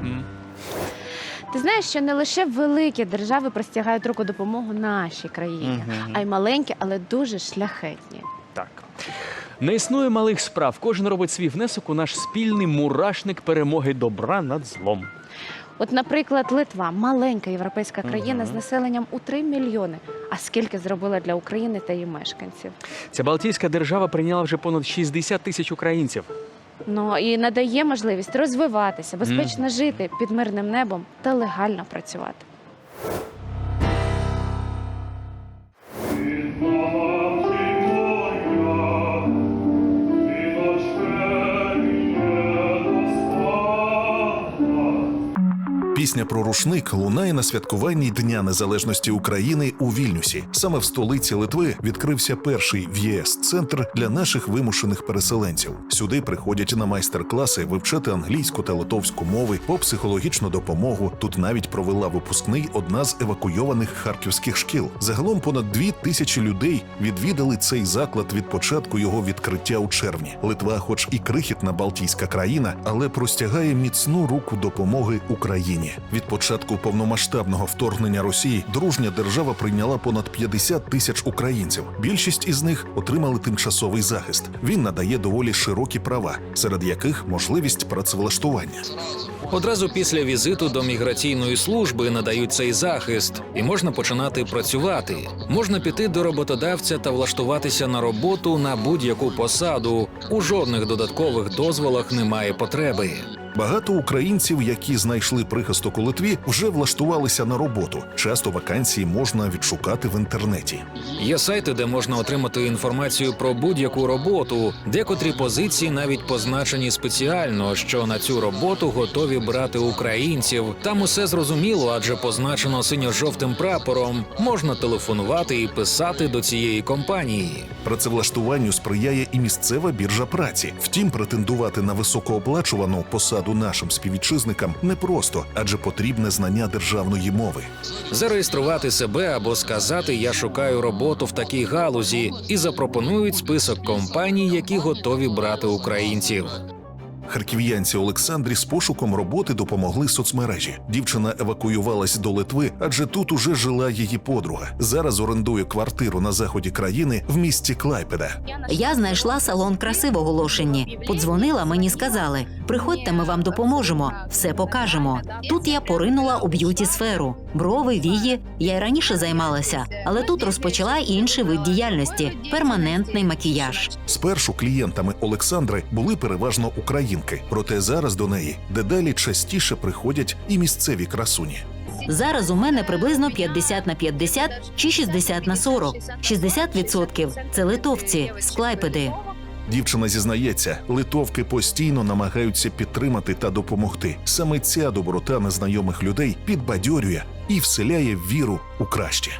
М. Ти знаєш, що не лише великі держави простягають руку допомогу нашій країні, Мгм. а й маленькі, але дуже шляхетні. Так. Не існує малих справ. Кожен робить свій внесок у наш спільний мурашник перемоги добра над злом. От, наприклад, Литва маленька європейська країна Мгм. з населенням у 3 мільйони. А скільки зробила для України та її мешканців? Ця Балтійська держава прийняла вже понад 60 тисяч українців. Ну і надає можливість розвиватися, безпечно жити під мирним небом та легально працювати. Пісня про рушник лунає на святкуванні Дня Незалежності України у Вільнюсі. Саме в столиці Литви відкрився перший в ЄС центр для наших вимушених переселенців. Сюди приходять на майстер-класи вивчати англійську та литовську мови по психологічну допомогу. Тут навіть провела випускний одна з евакуйованих харківських шкіл. Загалом понад дві тисячі людей відвідали цей заклад від початку його відкриття у червні. Литва, хоч і крихітна Балтійська країна, але простягає міцну руку допомоги Україні. Від початку повномасштабного вторгнення Росії дружня держава прийняла понад 50 тисяч українців. Більшість із них отримали тимчасовий захист. Він надає доволі широкі права, серед яких можливість працевлаштування. Одразу після візиту до міграційної служби надають цей захист, і можна починати працювати. Можна піти до роботодавця та влаштуватися на роботу на будь-яку посаду. У жодних додаткових дозволах немає потреби. Багато українців, які знайшли прихисток у Литві, вже влаштувалися на роботу. Часто вакансії можна відшукати в інтернеті. Є сайти, де можна отримати інформацію про будь-яку роботу. Декотрі позиції навіть позначені спеціально, що на цю роботу готові брати українців. Там усе зрозуміло, адже позначено синьо-жовтим прапором. Можна телефонувати і писати до цієї компанії. Працевлаштуванню сприяє і місцева біржа праці. Втім, претендувати на високооплачувану посаду нашим співвітчизникам непросто, адже потрібне знання державної мови. Зареєструвати себе або сказати Я шукаю роботу в такій галузі і запропонують список компаній, які готові брати українців. Харків'янці Олександрі з пошуком роботи допомогли соцмережі. Дівчина евакуювалась до Литви, адже тут уже жила її подруга. Зараз орендує квартиру на заході країни в місті Клайпеда. Я знайшла салон краси в оголошенні. Подзвонила, мені сказали: приходьте, ми вам допоможемо, все покажемо. Тут я поринула у б'юті сферу. Брови, вії. Я й раніше займалася, але тут розпочала інший вид діяльності перманентний макіяж. Спершу клієнтами Олександри були переважно українки, проте зараз до неї дедалі частіше приходять і місцеві красуні. Зараз у мене приблизно 50 на 50 чи 60 на 40. 60% – це литовці з Клайпеди. Дівчина зізнається, литовки постійно намагаються підтримати та допомогти. Саме ця доброта незнайомих людей підбадьорює і вселяє віру у краще.